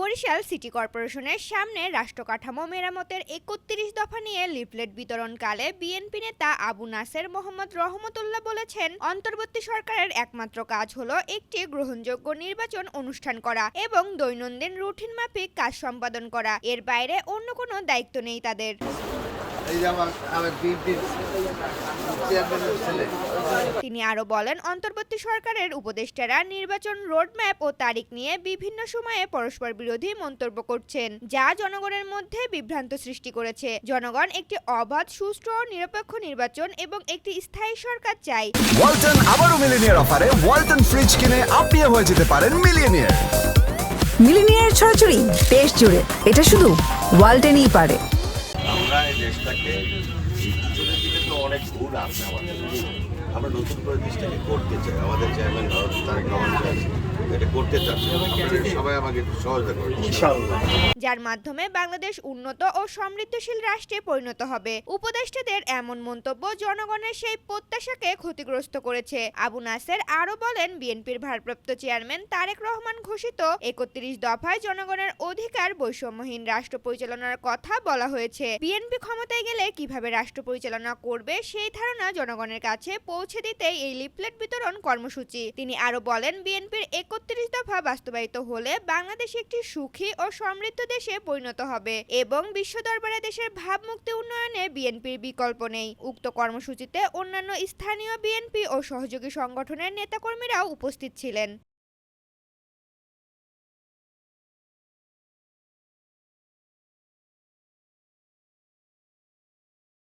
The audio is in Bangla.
বরিশাল সিটি কর্পোরেশনের সামনে রাষ্ট্রকাঠামো মেরামতের একত্রিশ দফা নিয়ে লিফলেট বিতরণকালে বিএনপি নেতা আবু নাসের মোহাম্মদ রহমতুল্লাহ বলেছেন অন্তর্বর্তী সরকারের একমাত্র কাজ হলো একটি গ্রহণযোগ্য নির্বাচন অনুষ্ঠান করা এবং দৈনন্দিন রুটিন মাফিক কাজ সম্পাদন করা। এর বাইরে অন্য কোনো দায়িত্ব নেই তাদের। তিনি আরও বলেন অন্তর্বর্তী সরকারের উপদেষ্টারা নির্বাচন রোডম্যাপ ও তারিখ নিয়ে বিভিন্ন সময়ে পরস্পর বিরোধী মন্তব্য করছেন যা জনগণের মধ্যে বিভ্রান্ত সৃষ্টি করেছে। জনগণ একটি অবাধ সুষ্ঠু ও নিরপেক্ষ নির্বাচন এবং একটি স্থায়ী সরকার চাই। ওয়ালটন আবারও মিলিনিয়ার অফারে ওয়ালটন ফ্রিজ কিনে আপনিও হয়ে যেতে পারেন মিলিয়নিয়ার মিলিনিয়ার ছড়াছড়ি দেশ জুড়ে এটা শুধু ওয়ালটেনই পারে। আমরা এই দেশটাকে পিছনের দিকে তো অনেক ভুল আছে আমাদের। আমরা নতুন করে দেশটাকে করতে চাই। আমাদের চেয়ারম্যান ভারত তারেক রহমান সাহেব এটা করতে চাচ্ছি সবাই আমাকে সহযোগিতা করবেন যার মাধ্যমে বাংলাদেশ উন্নত ও সমৃদ্ধশীল রাষ্ট্রে পরিণত হবে। উপদেষ্টাদের এমন মন্তব্য জনগণের সেই প্রত্যাশাকে ক্ষতিগ্রস্ত করেছে। আবু নাসের আরও বলেন বিএনপির ভারপ্রাপ্ত চেয়ারম্যান তারেক রহমান ঘোষিত একত্রিশ দফায় জনগণের অধিকার বৈষম্যহীন রাষ্ট্র পরিচালনার কথা বলা হয়েছে। বিএনপি ক্ষমতায় গেলে কীভাবে রাষ্ট্র পরিচালনা করবে সেই ধারণা জনগণের কাছে পৌঁছে দিতে এই লিফলেট বিতরণ কর্মসূচি। তিনি আরও বলেন বিএনপির একত্রিশ দফা বাস্তবায়িত হলে বাংলাদেশ একটি সুখী ও সমৃদ্ধ দেশে পরিণত হবে এবং বিশ্ব দরবারে দেশের ভাবমুক্তি উন্নয়নে বিএনপির বিকল্প নেই। উক্ত কর্মসূচিতে অন্যান্য স্থানীয় বিএনপি ও সহযোগী সংগঠনের নেতাকর্মীরাও উপস্থিত ছিলেন।